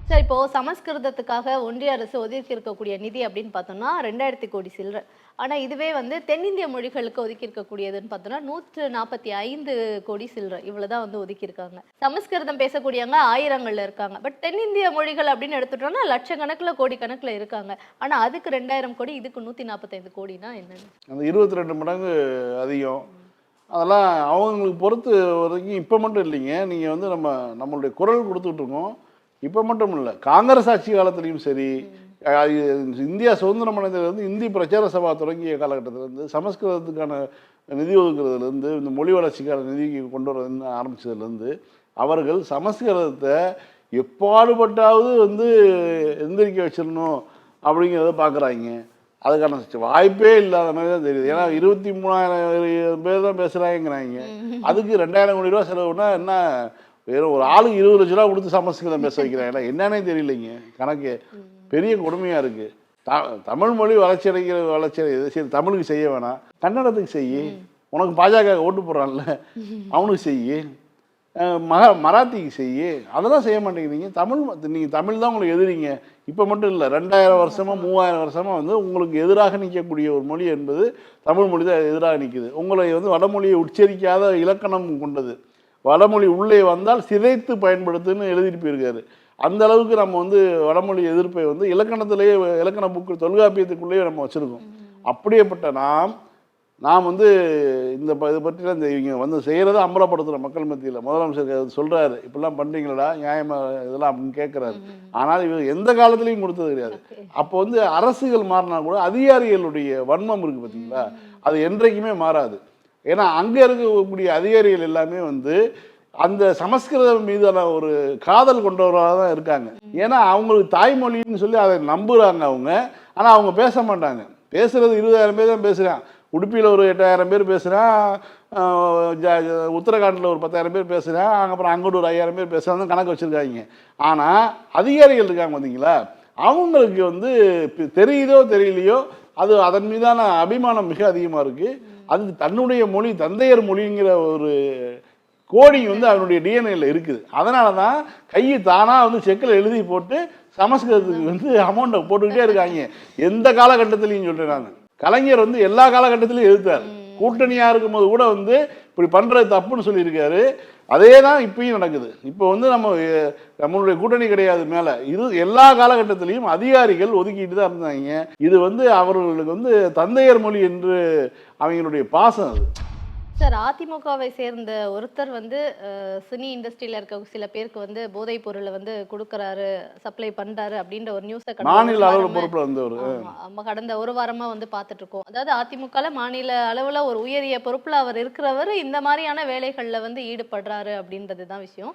சார் இப்போ சமஸ்கிருதத்துக்காக ஒன்றிய அரசு ஒதுக்கி இருக்கக்கூடிய நிதி அப்படின்னு பார்த்தோம்னா ரெண்டாயிரத்தி கோடி சில்லற. ஆனால் இதுவே வந்து தென்னிந்திய மொழிகளுக்கு ஒதுக்கி இருக்கக்கூடியதுன்னு பார்த்தோம்னா நூற்று நாற்பத்தி ஐந்து கோடி சில்லற. இவ்வளவுதான் வந்து ஒதுக்கியிருக்காங்க. சமஸ்கிருதம் பேசக்கூடியவங்க ஆயிரங்களில் இருக்காங்க. பட் தென்னிந்திய மொழிகள் அப்படின்னு எடுத்துட்டோம்னா லட்சக்கணக்கில் கோடி கணக்கில் இருக்காங்க. ஆனால் அதுக்கு ரெண்டாயிரம் கோடி இதுக்கு நூற்றி நாற்பத்தைந்து கோடினா என்னன்னு? அந்த இருபத்தி ரெண்டு மடங்கு அதிகம். அதெல்லாம் அவங்களுக்கு பொறுத்து வரைக்கும் இப்போ மட்டும் இல்லைங்க. நீங்கள் வந்து நம்ம நம்மளுடைய குரல் கொடுத்துட்ருக்கோம் இருக்கோம். இப்போ மட்டும் இல்லை காங்கிரஸ் ஆட்சி காலத்துலேயும் சரி இந்தியா சுதந்திரம் அடைந்ததுலேருந்து இந்தி பிரச்சார சபா தொடங்கிய காலகட்டத்திலேருந்து சமஸ்கிருதத்துக்கான நிதி ஒதுக்குறதுலேருந்து இந்த மொழி வளர்ச்சிக்கான நிதி கொண்டு வரதுன்னு ஆரம்பிச்சதுலேருந்து அவர்கள் சமஸ்கிருதத்தை எப்பாடுபட்டாவது வந்து எந்திரிக்க வச்சிடணும் அப்படிங்கிறத பார்க்குறாங்க அதுக்கான வாய்ப்பே இல்லாத மாதிரி தான் தெரியுது. ஏன்னா இருபத்தி மூணாயிரம் பேர் தான் பேசுகிறாங்கிறாங்க அதுக்கு ரெண்டாயிரம் கோடி ரூபா செலவுனா என்ன? வெறும் ஒரு ஆளுக்கு இருபது லட்ச ரூபா கொடுத்து சமஸ்கிருதம் பேச வைக்கிறாங்க என்னன்னே தெரியலைங்க. கணக்கு பெரிய கொடுமையாக இருக்குது த தமிழ் மொழி வளர்ச்சி அடைகிற வளர்ச்சி அடைகிறது சரி தமிழுக்கு செய்ய வேணாம். கன்னடத்துக்கு செய்யி உனக்கு பாஜக ஓட்டு போடுறான்ல. அவனுக்கு செய்யி மக மராத்திக்கு செய்யி அதெல்லாம் செய்ய மாட்டேங்கிறீங்க. தமிழ் நீங்கள் தமிழ் தான் உங்களுக்கு எதிரிங்க. இப்போ மட்டும் இல்லை ரெண்டாயிரம் வருஷமா மூவாயிரம் வருஷமாக வந்து உங்களுக்கு எதிராக நிற்கக்கூடிய ஒரு மொழி என்பது தமிழ் மொழி தான் எதிராக நிற்குது உங்களை வந்து வடமொழியை உச்சரிக்காத இலக்கணம் கொண்டது. வடமொழி உள்ளே வந்தால் சிதைத்து பயன்படுத்துன்னு எழுதிட்டு போயிருக்காரு. அந்த அளவுக்கு நம்ம வந்து வடமொழி எதிர்ப்பை வந்து இலக்கணத்திலேயே இலக்கண புக்கு தொல்காப்பியத்துக்குள்ளேயே நம்ம வச்சுருக்கோம். அப்படியேப்பட்ட நாம் நாம் வந்து இந்த இதை பற்றிலாம் இந்த இவங்க வந்து செய்கிறத அம்பலப்படுத்துகிற மக்கள் மத்தியில். முதலமைச்சர் சொல்கிறாரு இப்படிலாம் பண்ணுறீங்களடா நியாயமா இதெல்லாம் அப்படின்னு கேட்குறாரு ஆனால் இவர் எந்த காலத்துலேயும் கொடுத்தது கிடையாது. அப்போ வந்து அரசுகள் மாறினா கூட அதிகாரிகளுடைய வன்மம் இருக்குது பார்த்தீங்களா அது என்றைக்குமே மாறாது. ஏன்னா அங்கே இருக்கக்கூடிய அதிகாரிகள் எல்லாமே வந்து அந்த சமஸ்கிருதம் மீதான ஒரு காதல் கொண்டவராக தான் இருக்காங்க. ஏன்னா அவங்களுக்கு தாய்மொழின்னு சொல்லி அதை நம்புகிறாங்க அவங்க. ஆனால் அவங்க பேச மாட்டாங்க. பேசுகிறது இருபதாயிரம் பேர் தான் பேசுகிறான் உடுப்பியில் ஒரு எட்டாயிரம் பேர் பேசுகிறான் உத்தரகாண்டில் ஒரு பத்தாயிரம் பேர் பேசுகிறான் அப்புறம் அங்கோடு ஒரு ஐயாயிரம் பேர் பேசுகிறாங்க கணக்கு வச்சுருக்காங்க. ஆனால் அதிகாரிகள் இருக்காங்க பார்த்தீங்களா அவங்களுக்கு வந்து தெரியுதோ தெரியலையோ அது அதன் மீதான அபிமானம் மிக அதிகமாக இருக்குது அது தன்னுடைய மொழி தந்தையர் மொழிங்கிற ஒரு கோடிங் வந்து அவனுடைய டிஎன்ஏல இருக்குது. அதனால தான் கையை தானாக வந்து செக்கில் எழுதி போட்டு சமஸ்கிருதத்துக்கு வந்து அமௌண்ட்டை போட்டுக்கிட்டே இருக்காங்க. எந்த காலகட்டத்திலையும் சொல்கிறேன் நான். கலைஞர் வந்து எல்லா காலகட்டத்திலையும் எதிர்த்தார் கூட்டணியாக இருக்கும்போது கூட வந்து இப்படி பண்ணுறது தப்புன்னு சொல்லியிருக்காரு. அதே தான் இப்பயும் நடக்குது. இப்போ வந்து நம்ம நம்மளுடைய கூட்டணி கிடையாது மேலே. இது எல்லா காலகட்டத்திலையும் அதிகாரிகள் ஒதுக்கிட்டு தான் இருந்தாங்க. இது வந்து அவர்களுக்கு வந்து தந்தையர் மொழி என்று அவங்களுடைய பாசம் அது. சார் அதிமுகவை சேர்ந்த ஒருத்தர் வந்து சினி இண்டஸ்ட்ரியில இருக்க சில பேருக்கு வந்து போதைப் பொருளை வந்து கொடுக்கறாரு சப்ளை பண்றாரு அப்படின்ற ஒரு நியூஸை மாநில அளவில் பொறுப்பில் வந்தவர். நம்ம கடந்த ஒரு வாரமா வந்து பார்த்துட்டு இருக்கோம் அதாவது அதிமுகல மாநில அளவுல ஒரு உயரிய பொறுப்புல அவர் இருக்கிறவர் இந்த மாதிரியான வேலைகள்ல வந்து ஈடுபடுறாரு அப்படின்றது தான் விஷயம்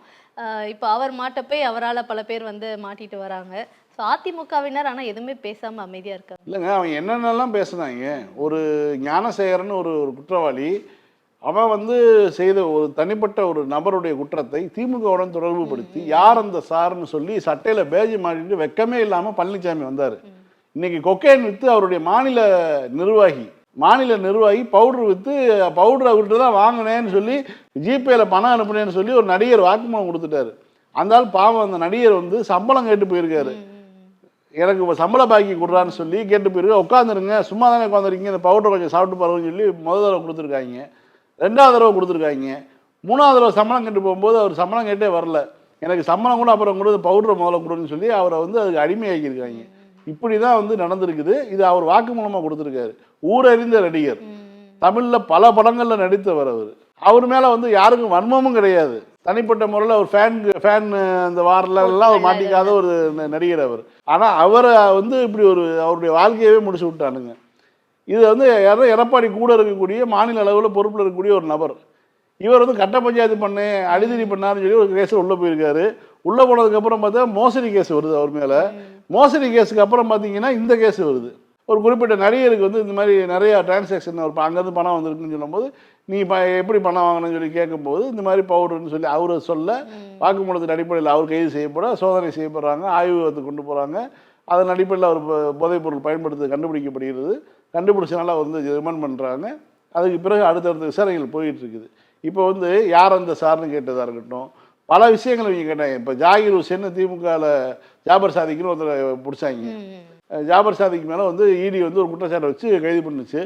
இப்போ அவர் மாட்டப்போய் அவரால பல பேர் வந்து மாட்டிட்டு வராங்க. ஸோ அதிமுகவினர் ஆனா எதுவுமே பேசாம அமைதியா இருக்காங்க. இல்லைங்க அவன் என்னென்னலாம் பேசுனாங்க? ஒரு ஞானசேகரன் ஒரு ஒரு குற்றவாளி அவன் வந்து செய்த ஒரு தனிப்பட்ட ஒரு நபருடைய குற்றத்தை திமுகவுடன் தொடர்பு படுத்தி யார் அந்த சார்னு சொல்லி சட்டையில பேஜ் மாட்டிட்டு வெக்கமே இல்லாம பழனிசாமி வந்தார். இன்னைக்கு கொக்கைன் வித்து அவருடைய மாநில நிர்வாகி மாநில நிர்வாகி பவுடர் வித்து பவுடர் அவர்கிட்ட தான் வாங்கினேன்னு சொல்லி ஜிபேல பணம் அனுப்புனேன்னு சொல்லி ஒரு நடிகர் வாக்குமூலம் கொடுத்துட்டாரு. அந்த ஆள் பாவம் அந்த நடிகர் வந்து சம்பளம் கேட்டு போயிருக்காரு. எனக்கு இப்ப சம்பள பாக்கி கொடுறான்னு சொல்லி கேட்டு போயிருக்கு உட்காந்துருங்க சும்மா தானே உட்காந்துருக்கீங்க இந்த பவுடர் கொஞ்சம் சாப்பிட்டு பாருங்கன்னு சொல்லி முதல் தடவை கொடுத்துருக்காங்க. ரெண்டாவது தடவை கொடுத்துருக்காங்க. மூணாவது தடவை சம்பளம் கேட்டு போகும்போது அவர் சம்பளம் கேட்டே வரல. எனக்கு சம்பளம் கூட அப்புறம் கொடு பவுடர் முதல்ல கொடுன்னு சொல்லி அவரை வந்து அதுக்கு அடிமையாக்கியிருக்காங்க. இப்படி தான் வந்து நடந்திருக்குது. இது அவர் வாக்கு மூலமாக கொடுத்துருக்காரு. ஊரறிந்த நடிகர். தமிழில் பல படங்களில் நடித்தவர் அவர். அவர் மேலே வந்து யாருக்கும் வன்மமும் கிடையாது. தனிப்பட்ட முறையில் அவர் ஃபேன் ஃபேன் அந்த வாரிலெல்லாம் அவர் மாட்டிக்காத ஒரு ந- நடிகர் அவர். ஆனால் அவரை வந்து இப்படி ஒரு அவருடைய வாழ்க்கையவே முடிச்சு விட்டானுங்க. இது வந்து யாரும் எடப்பாடி கூட இருக்கக்கூடிய மாநில அளவில் பொறுப்பில் இருக்கக்கூடிய ஒரு நபர். இவர் வந்து கட்ட பஞ்சாயத்து பண்ணு அடிதடி பண்ணாருன்னு சொல்லி ஒரு கேஸில் உள்ளே போயிருக்காரு. உள்ளே போனதுக்கப்புறம் பார்த்தா மோசடி கேஸ் வருது அவர் மேலே. மோசடி கேஸுக்கு அப்புறம் பார்த்தீங்கன்னா இந்த கேஸ் வருது. ஒரு குறிப்பிட்ட நடிகருக்கு வந்து இந்த மாதிரி நிறையா டிரான்சாக்ஷன் ஒரு அங்கேருந்து பணம் வந்திருக்குன்னு சொல்லும்போது நீ ப எப்படி பணம் வாங்கணும்னு சொல்லி கேட்கும்போது இந்த மாதிரி பவுடர்னு சொல்லி அவர் சொல்ல வாக்குமூலத்தின் அடிப்படையில் அவர் கைது செய்யப்பட சோதனை செய்யப்படுறாங்க ஆய்வகத்துக்கு கொண்டு போகிறாங்க அதன் அடிப்படையில் அவர் ப- போதைப்பொருள் பயன்படுத்த கண்டுபிடிக்கப்படுகிறது. கண்டுபிடிச்சனால வந்து ரிமாண்ட் பண்ணுறாங்க அதுக்கு பிறகு அடுத்தடுத்த விசாரணைகள் போயிட்டு இருக்குது இப்போ வந்து யார் அந்த சார்னு கேட்டதாக இருக்கட்டும் பல விஷயங்கள் இவங்க கேட்டாங்க. இப்போ ஜாகிர் ஹுசேன் திமுகவில் ஜாபர் சாதிக்குன்னு ஒருத்தர் பிடிச்சாங்க. ஜாபர் சாதிக்கு மேலே வந்து இடி வந்து ஒரு குற்றச்சாட்டை வச்சு கைது பண்ணுச்சு.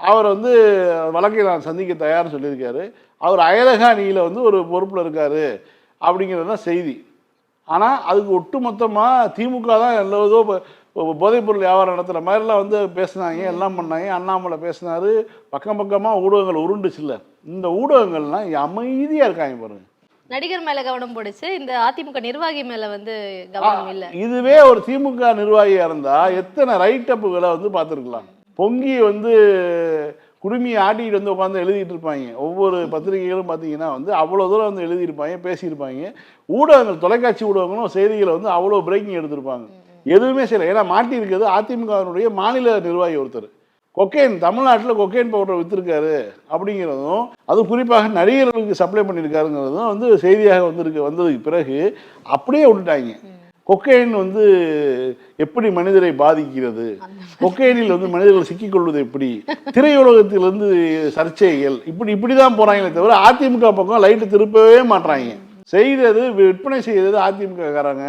அவர் வந்து வழக்கை நான் சந்திக்க தயார்னு சொல்லியிருக்காரு. அவர் அயலக அணியில் வந்து ஒரு பொறுப்பில் இருக்கார் அப்படிங்கிறது தான் செய்தி. ஆனால் அதுக்கு ஒட்டுமொத்தமாக திமுக தான் எல்லாதோ போதைப்பொருள் வியாபாரம் நடத்துகிற மாதிரிலாம் வந்து பேசுனாங்க. எல்லாம் பண்ணாங்க. அண்ணாமலை பேசினாரு. பக்கம் பக்கமாக ஊடகங்கள் உருண்டுச்சுல்ல. இந்த ஊடகங்கள்லாம் அமைதியாக இருக்காங்க பாருங்க. நடிகர் மேல கவனம் போடுச்சு. இந்த அதிமுக நிர்வாகி மேல வந்து கவனம் இல்ல. இதுவே ஒரு திமுக நிர்வாகியா இருந்தா எத்தனை ரைட் அப்புகளை வந்து பார்த்துருக்கலாம். பொங்கி வந்து குடுமி ஆட்டிக்கிட்டு வந்து உட்காந்து எழுதிட்டு இருப்பாங்க. ஒவ்வொரு பத்திரிகைகளும் பார்த்தீங்கன்னா வந்து அவ்வளோ தூரம் வந்து எழுதியிருப்பாங்க பேசியிருப்பாங்க. ஊடகங்கள் தொலைக்காட்சி ஊடகங்களும் செய்திகளை வந்து அவ்வளோ பிரேக்கிங் எடுத்திருப்பாங்க. எதுவுமே செய்யலை. ஏன்னா மாட்டியிருக்கிறது அதிமுகவினுடைய மாநில நிர்வாகி ஒருத்தர். கொக்கைன் தமிழ்நாட்டில் கொக்கைன் பவுடர் விற்றுருக்காரு அப்படிங்கிறதும் அது குறிப்பாக நடிகர்களுக்கு சப்ளை பண்ணியிருக்காருங்கிறதும் வந்து செய்தியாக வந்திருக்கு வந்ததுக்கு பிறகு அப்படியே விட்டுட்டாங்க. கொக்கைன் வந்து எப்படி மனிதரை பாதிக்கிறது? கொக்கைனில் வந்து மனிதர்கள் சிக்கிக்கொள்வது எப்படி? திரையுலகத்திலிருந்து சர்ச்சைகள். இப்படி இப்படி தான் போகிறாங்களே தவிர அதிமுக பக்கம் லைட்டு திருப்பவே மாட்றாங்க. செய்தது விற்பனை செய்தது அதிமுக காரங்க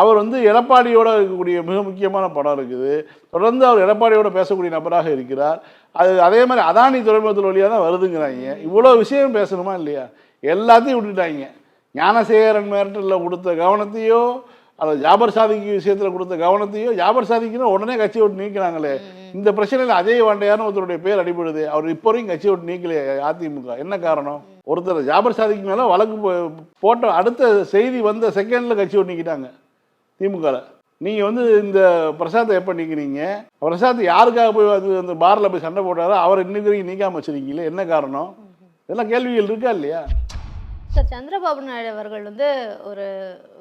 அவர் வந்து எடப்பாடியோட இருக்கக்கூடிய மிக முக்கியமான படம் இருக்குது. தொடர்ந்து அவர் எடப்பாடியோட பேசக்கூடிய நபராக இருக்கிறார். அது அதே மாதிரி அதானி துறைமுகத்தில் வழியாக தான் வருதுங்கிறாங்க. இவ்வளோ விஷயம் பேசணுமா இல்லையா? எல்லாத்தையும் விட்டுட்டாங்க. ஞானசேகரன் மிரட்டலில் கொடுத்த கவனத்தையோ அல்லது ஜாபர் சாதிக்கு விஷயத்தில் கொடுத்த கவனத்தையோ ஜாபர் சாதிக்குன்னு உடனே கட்சி விட்டு நீக்கினாங்களே. இந்த பிரச்சனையில் அஜய் வாண்டையான்னு ஒருத்தருடைய பேர் அடிபடுது. அவர் இப்போ வரைக்கும் கட்சி விட்டு நீக்கலையே அதிமுக. என்ன காரணம்? ஒருத்தர் ஜாபர் சாதிக்கு மேலே வழக்கு போட்ட அடுத்த செய்தி வந்த செகண்டில் கட்சி விட்டு நீக்கிட்டாங்க திமுகவில் நீங்கள் வந்து இந்த பிரசாத்தை எப்போ நீக்கிறீங்க பிரசாத் யாருக்காக போய் அது அந்த பாரில் போய் சண்டை போட்டாரோ அவர் இன்னைக்கு வரைக்கும் நீக்காம வச்சிருக்கீங்களே என்ன காரணம்? இதெல்லாம் கேள்விகள் இருக்கா இல்லையா? சார் சந்திரபாபு நாயுடு அவர்கள் வந்து ஒரு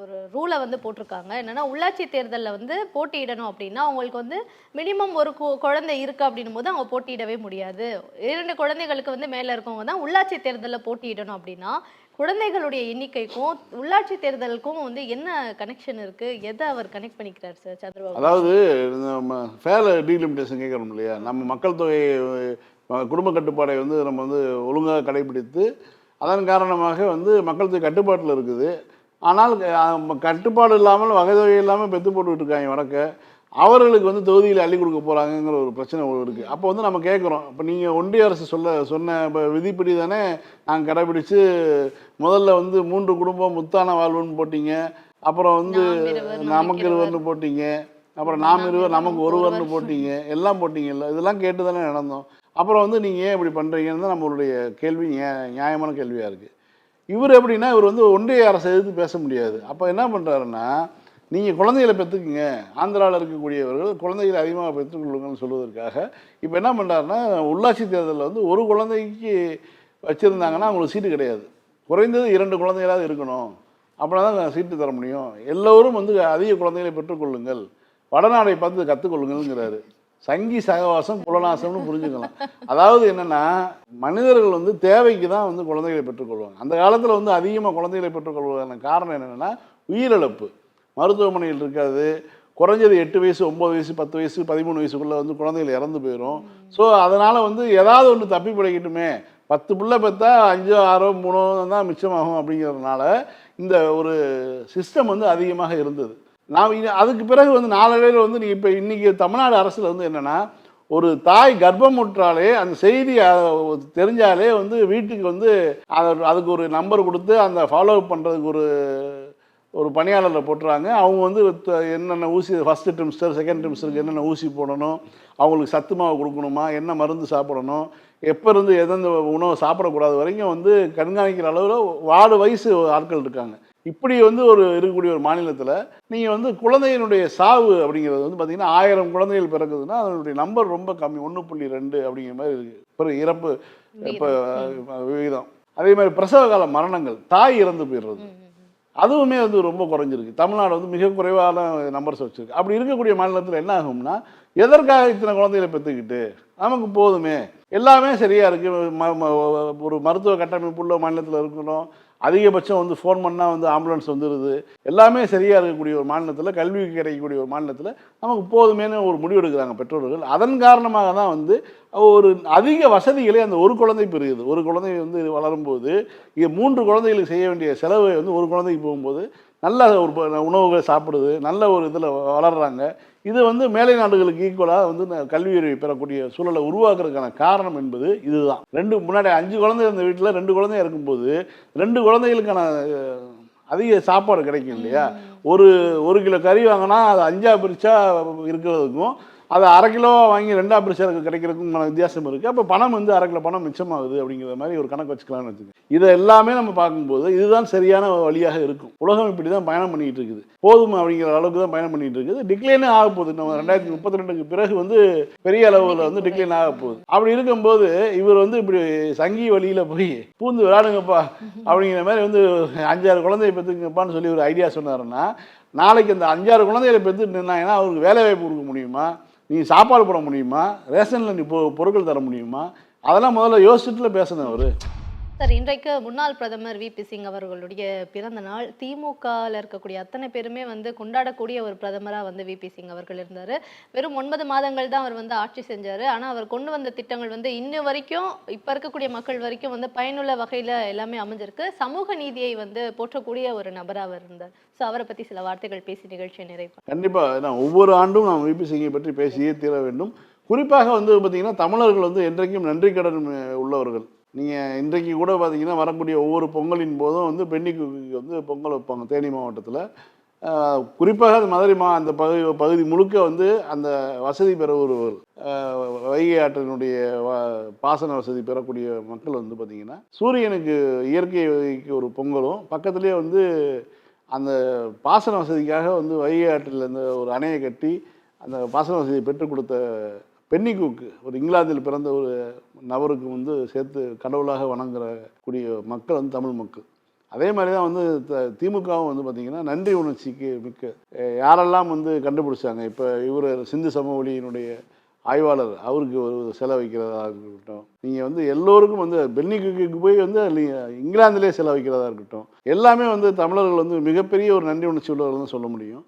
ஒரு ரூலை வந்து போட்டிருக்காங்க. என்னன்னா உள்ளாட்சி தேர்தலில் வந்து போட்டியிடணும் அப்படின்னா அவங்களுக்கு வந்து மினிமம் ஒரு கு- குழந்தை இருக்குது அப்படின்னும் போது அவங்க போட்டியிடவே முடியாது. இரண்டு குழந்தைகளுக்கு வந்து மேலே இருக்கவங்க தான் உள்ளாட்சி தேர்தலில் போட்டியிடணும் அப்படின்னா குழந்தைகளுடைய எண்ணிக்கைக்கும் உள்ளாட்சி தேர்தலுக்கும் வந்து என்ன கனெக்ஷன் இருக்கு? எதை அவர் கனெக்ட் பண்ணிக்கிறார் சார் சந்திரபாபு? அதாவது நம்ம ஃபேர் டீலிமிட்டேஷன் கேட்கணும் இல்லையா? நம்ம மக்கள் தொகை குடும்ப கட்டுப்பாடை வந்து நம்ம வந்து ஒழுங்காக கடைபிடித்து அதன் காரணமாக வந்து மக்கள் தொகை கட்டுப்பாட்டில் இருக்குது. ஆனால் கட்டுப்பாடு இல்லாமல் வகை தொகை இல்லாமல் பெத்து போட்டுக்கிட்டு வடக்க. அவர்களுக்கு வந்து தொகுதியில் அள்ளி கொடுக்க போகிறாங்கங்கிற ஒரு பிரச்சனை இருக்குது அப்போ வந்து நம்ம கேட்குறோம். இப்போ நீங்கள் ஒன்றிய அரசு சொல்ல சொன்ன இப்போ விதிப்படி தானே நாங்கள் கடைபிடிச்சு முதல்ல வந்து மூன்று குடும்பம் முத்தான வாழ்வுன்னு போட்டீங்க. அப்புறம் வந்து நமக்கு நமக்கு இருவர். இருவர்னு போட்டீங்க. அப்புறம் நாம் இருவர் நமக்கு ஒருவர்னு போட்டீங்க. எல்லாம் போட்டீங்கல்ல. இதெல்லாம் கேட்டு தானே நடந்தோம். அப்புறம் வந்து நீங்கள் ஏன் இப்படி பண்ணுறீங்கன்னு தான் நம்மளுடைய கேள்வி நியாயமான கேள்வியாக இருக்குது இவர் எப்படின்னா இவர் வந்து ஒன்றிய அரசை எதிர்த்து பேச முடியாது. அப்போ என்ன பண்ணுறாருன்னா நீங்கள் குழந்தைகளை பெற்றுக்குங்க ஆந்திராவில் இருக்கக்கூடியவர்கள் குழந்தைகளை அதிகமாக பெற்றுக்கொள்ளுங்கன்னு சொல்வதற்காக இப்போ என்ன பண்ணுறாருன்னா உள்ளாட்சி தேர்தலில் வந்து ஒரு குழந்தைக்கு வச்சுருந்தாங்கன்னா அவங்களுக்கு சீட்டு கிடையாது. குறைந்தது இரண்டு குழந்தைகளாவது இருக்கணும். அப்படின்னா தான் சீட்டு தர முடியும். எல்லோரும் வந்து அதிக குழந்தைகளை பெற்றுக்கொள்ளுங்கள் வடநாடை பார்த்து கற்றுக்கொள்ளுங்கள்ங்கிறாரு சங்கி சகவாசம் குலநாசம்னு புரிஞ்சுக்கலாம். அதாவது என்னென்னா மனிதர்கள் வந்து தேவைக்கு தான் வந்து குழந்தைகளை பெற்றுக்கொள்வாங்க அந்த காலத்தில் வந்து அதிகமாக குழந்தைகளை பெற்றுக்கொள்வதற்கான காரணம் என்னென்னா உயிரிழப்பு. மருத்துவமனையில் இருக்காது. குறைஞ்சது எட்டு வயசு ஒம்பது வயசு பத்து வயசு பதிமூணு வயசுக்குள்ளே வந்து குழந்தைகள் இறந்து போயிடும் ஸோ அதனால் வந்து ஏதாவது ஒன்று தப்பி பிழைக்கட்டுமே பத்து பிள்ளை பெற்றா அஞ்சோ ஆறோ மூணோ தான் மிச்சமாகும் அப்படிங்கிறதுனால இந்த ஒரு சிஸ்டம் வந்து அதிகமாக இருந்தது. நான் அதுக்கு பிறகு வந்து நாளடைவில் வந்து நீங்கள் இப்போ இன்றைக்கி தமிழ்நாடு அரசில் வந்து என்னென்னா ஒரு தாய் கர்ப்பமுற்றாலே அந்த செய்தி தெரிஞ்சாலே வந்து வீட்டுக்கு வந்து அதுக்கு ஒரு நம்பர் கொடுத்து அந்த ஃபாலோ பண்ணுறதுக்கு ஒரு ஒரு பணியாளரை போட்டுறாங்க. அவங்க வந்து த- என்னென்ன ஊசி ஃபஸ்ட்டு ட்ரிம்ஸ்டர் செகண்ட் ட்ரிம்ஸ்டருக்கு என்னென்ன ஊசி போடணும் அவங்களுக்கு சத்து மாவு கொடுக்கணுமா என்ன மருந்து சாப்பிடணும் எப்போ இருந்து எந்தெந்த உணவு சாப்பிடக்கூடாது வரைக்கும் வந்து கண்காணிக்கிற அளவில் வார்டு வயசு ஆட்கள் இருக்காங்க. இப்படி வந்து ஒரு இருக்கக்கூடிய ஒரு மாநிலத்தில் நீங்கள் வந்து குழந்தையினுடைய சாவு அப்படிங்கிறது வந்து பார்த்தீங்கன்னா ஆயிரம் குழந்தைகள் பிறக்குதுன்னா அதனுடைய நம்பர் ரொம்ப கம்மி. ஒன்று புள்ளி ரெண்டு அப்படிங்கிற மாதிரி இருக்குது பிறகு இறப்பு இப்போ விகிதம். அதே மாதிரி பிரசவ கால மரணங்கள் தாய் இறந்து போயிடுறது. அதுவுமே வந்து ரொம்ப குறைஞ்சிருக்கு. தமிழ்நாடு வந்து மிக குறைவான நம்பர்ஸ் வச்சிருக்கு. அப்படி இருக்கக்கூடிய மாநிலத்தில் என்ன ஆகும்னா எதற்காக இத்தனை குழந்தைகளை பெற்றுக்கிட்டு நமக்கு போதுமே. எல்லாமே சரியா இருக்கு. ம- ம- ஒரு மருத்துவ கட்டமைப்பு உள்ள மாநிலத்தில் இருக்கணும் அதிகபட்சம் வந்து ஃபோன் பண்ணால் வந்து ஆம்புலன்ஸ் வந்துடுது எல்லாமே சரியாக இருக்கக்கூடிய ஒரு மாநிலத்தில் கல்விக்கு கிடைக்கக்கூடிய ஒரு மாநிலத்தில் நமக்கு போதுமேனு ஒரு முடிவு எடுக்கிறாங்க பெற்றோர்கள். அதன் காரணமாக தான் வந்து ஒரு அதிக வசதிகளை அந்த ஒரு குழந்தை பெறுகிறது. ஒரு குழந்தை வந்து வளரும்போது இது மூன்று குழந்தைகளுக்கு செய்ய வேண்டிய செலவை வந்து ஒரு குழந்தைக்கு போகும்போது நல்ல ஒரு உணவுகளை சாப்பிடுது நல்ல ஒரு இதில் வளர்கிறாங்க இது வந்து மேலை நாடுகளுக்கு ஈக்குவலாக வந்து கல்வி அறிவு பெறக்கூடிய சூழலை உருவாக்குறதுக்கான காரணம் என்பது இதுதான். ரெண்டு முன்னாடி அஞ்சு குழந்தை இருந்த வீட்டில் ரெண்டு குழந்தை இருக்கும்போது ரெண்டு குழந்தைகளுக்கான அதிக சாப்பாடு கிடைக்கும் இல்லையா? ஒரு ஒரு கிலோ கறி வாங்கினா அது அஞ்சா பிரிச்சா இருக்கிறதுக்கும் அதை அரை கிலோ வாங்கி ரெண்டா பிரிச்சருக்கு கிடைக்கிறதுக்கும் வித்தியாசம் இருக்குது அப்போ பணம் வந்து அரை கிலோ பணம் மிச்சமாகுது அப்படிங்கிற மாதிரி ஒரு கணக்கு வச்சுக்கலாம்னு வச்சுக்கோங்க. இதை எல்லாமே நம்ம பார்க்கும்போது இதுதான் சரியான வழியாக இருக்கும். உலகம் இப்படி தான் பயணம் பண்ணிட்டு இருக்குது. போதும் அப்படிங்கிற அளவுக்கு தான் பயணம் பண்ணிட்டு இருக்குது. டிக்ளைனே ஆக போகுது. நம்ம ரெண்டாயிரத்தி முப்பத்தி ரெண்டுக்கு பிறகு வந்து பெரிய அளவில் வந்து டிக்ளைன் ஆக போகுது. அப்படி இருக்கும்போது இவர் வந்து இப்படி சங்கி வழியில் போய் பூந்து விளையாடுங்கப்பா அப்படிங்கிற மாதிரி வந்து அஞ்சாறு குழந்தைய பெற்றுங்கப்பான்னு சொல்லி ஒரு ஐடியா சொன்னாருன்னா நாளைக்கு அந்த அஞ்சாறு குழந்தைகளை பெற்று நின்னாங்கன்னா அவருக்கு வேலை வாய்ப்பு கொடுக்க முடியுமா? நீ சாப்பாடு போட முடியுமா? ரேஷனில் நீ பொ பொருட்கள் தர முடியுமா? அதெல்லாம் முதல்ல யோசிச்சுட்டுல பேசணும் அவர். சார் இன்றைக்கு முன்னாள் பிரதமர் வி. பி. சிங் அவர்களுடைய பிறந்த நாள் திமுகவில் இருக்கக்கூடிய அத்தனை பேருமே வந்து கொண்டாடக்கூடிய ஒரு பிரதமராக வந்து வி. பி. சிங் அவர்கள் இருந்தார். வெறும் ஒன்பது மாதங்கள் தான் அவர் வந்து ஆட்சி செஞ்சார். ஆனால் அவர் கொண்டு வந்த திட்டங்கள் வந்து இன்ன வரைக்கும் இப்போ இருக்கக்கூடிய மக்கள் வரைக்கும் வந்து பயனுள்ள வகையில் எல்லாமே அமைஞ்சிருக்கு. சமூக நீதியை வந்து போற்றக்கூடிய ஒரு நபராக அவர் இருந்தார். ஸோ அவரை பற்றி சில வார்த்தைகள் பேசி நிகழ்ச்சியை நிறைவு கண்டிப்பாக நான் ஒவ்வொரு ஆண்டும் நாம் விபி சிங்கை பற்றி பேசியே தீர வேண்டும். குறிப்பாக வந்து பார்த்திங்கன்னா தமிழர்கள் வந்து என்றைக்கும் நன்றி கடன் உள்ளவர்கள். நீங்கள் இன்றைக்கு கூட பார்த்தீங்கன்னா வரக்கூடிய ஒவ்வொரு பொங்கலின் போதும் வந்து பெண்ணிக்கு வந்து பொங்கல் வைப்பாங்க தேனி மாவட்டத்தில். குறிப்பாக அந்த மதுரை மா அந்த பகுதி பகுதி முழுக்க வந்து அந்த வசதி பெறுபவர்கள் வைகை ஆற்றினுடைய பாசன வசதி பெறக்கூடிய மக்கள் வந்து பார்த்திங்கன்னா சூரியனுக்கு இயற்கைக்கு ஒரு பொங்கலும் பக்கத்துலேயே வந்து அந்த பாசன வசதிக்காக வந்து வைகை ஆற்றில் இந்த ஒரு அணையை கட்டி அந்த பாசன வசதியை பெற்றுக் கொடுத்த பென்னிகூக்கு ஒரு இங்கிலாந்தில் பிறந்த ஒரு நபருக்கு வந்து சேர்த்து கடவுளாக வணங்குற கூடிய மக்கள் வந்து தமிழ் மக்கள். அதே மாதிரி தான் வந்து த- திமுகவும் வந்து பார்த்திங்கன்னா நன்றி உணர்ச்சிக்கு மிக்க யாரெல்லாம் வந்து கண்டுபிடிச்சாங்க இப்போ இவர் சிந்து சமவெளியினுடைய ஆய்வாளர் அவருக்கு ஒரு சிலை வைக்கிறதா இருக்கட்டும். நீங்கள் வந்து எல்லோருக்கும் வந்து பென்னிக்கு போய் வந்து இங்கிலாந்துலேயே இங்கிலாந்திலே வைக்கிறதா இருக்கட்டும். எல்லாமே வந்து தமிழர்கள் வந்து மிகப்பெரிய ஒரு நன்றி உணர்ச்சி உள்ளவர்கள் தான் சொல்ல முடியும்.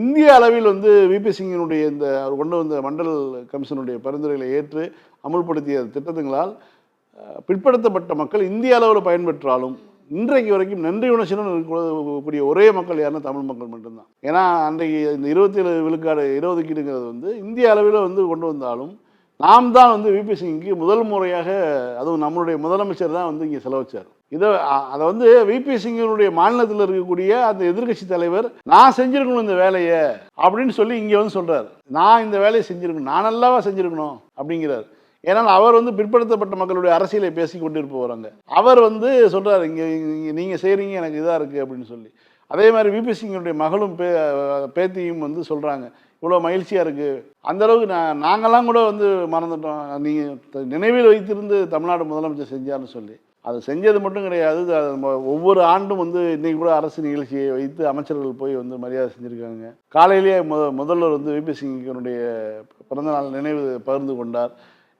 இந்திய அளவில் வந்து விபி சிங்கினுடைய இந்த அவர் கொண்டு வந்த மண்டல் கமிஷனுடைய பரிந்துரைகளை ஏற்று அமுல்படுத்திய திட்டத்துங்களால் பிற்படுத்தப்பட்ட மக்கள் இந்திய அளவில் பயன்பெற்றாலும் இன்றைக்கு வரைக்கும் நன்றி உணர்ச்சியுடன் இருக்கக்கூடிய ஒரே மக்கள் யாருன்னா தமிழ் மக்கள் மட்டும்தான். ஏன்னா அன்றைக்கு இந்த இருபத்தி ஏழு விழுக்காடு இடஒதுக்கீடுங்கிறது வந்து இந்திய அளவில் வந்து கொண்டு வந்தாலும் நாம் தான் வந்து விபி சிங்க்கு முதல் முறையாக அதுவும் நம்மளுடைய முதலமைச்சர் தான் வந்து இங்கே செலவச்சார். இதை அதை வந்து விபி சிங்கினுடைய மாநிலத்தில் இருக்கக்கூடிய அந்த எதிர்க்கட்சி தலைவர் நான் செஞ்சுருக்கணும் இந்த வேலையை அப்படின்னு சொல்லி இங்கே வந்து சொல்கிறார் நான் இந்த வேலையை செஞ்சுருக்கணும். நான் நல்லாவா செஞ்சிருக்கணும் அப்படிங்கிறார். ஏன்னால் அவர் வந்து பிற்படுத்தப்பட்ட மக்களுடைய அரசியலை பேசி கொண்டிருப்பவர் அங்கே. அவர் வந்து சொல்கிறார் இங்கே இங்கே நீங்கள் செய்கிறீங்க எனக்கு இதாக இருக்குது அப்படின்னு சொல்லி. அதே மாதிரி விபி சிங்கினுடைய மகளும் பே பேத்தியும் வந்து சொல்கிறாங்க இவ்வளோ மகிழ்ச்சியாக இருக்குது அந்த அளவுக்கு நான் நாங்கள்லாம் கூட வந்து மறந்துட்டோம். நீங்கள் நினைவில் வைத்திருந்து தமிழ்நாடு முதலமைச்சர் செஞ்சார்னு சொல்லி. அது செஞ்சது மட்டும் கிடையாது. ஒவ்வொரு ஆண்டும் வந்து இன்றைக்கி கூட அரசு நிகழ்ச்சியை வைத்து அமைச்சர்கள் போய் வந்து மரியாதை செஞ்சுருக்காங்க. காலையிலேயே முத முதல்வர் வந்து விபி சிங்கினுடைய பிறந்தநாள் நினைவு பகிர்ந்து கொண்டார்.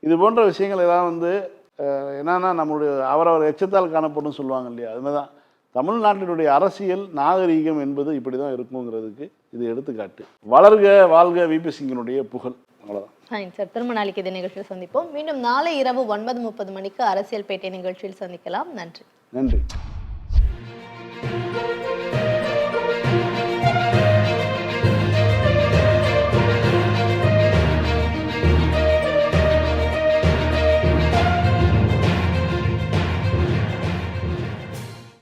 இது போன்ற விஷயங்கள் எல்லாம் வந்து என்னன்னா நம்மளுடைய அவரவர் எச்சத்தால் காணப்படும் சொல்லுவாங்க இல்லையா? அது மாதிரி தான். தமிழ்நாட்டினுடைய அரசியல் நாகரீகம் என்பது இப்படி தான் இருக்குங்கிறதுக்கு இது எடுத்துக்காட்டு. வளர்க வாழ்க விபி சிங்கினுடைய புகழ். அவ்வளோதான் ஃபைன் சார் திரும்ப நாளைக்கு இதே நிகழ்ச்சியில் சந்திப்போம். மீண்டும் நாளை இரவு ஒன்பது முப்பது மணிக்கு அரசியல் பேட்டை நிகழ்ச்சியில் சந்திக்கலாம். நன்றி. நன்றி.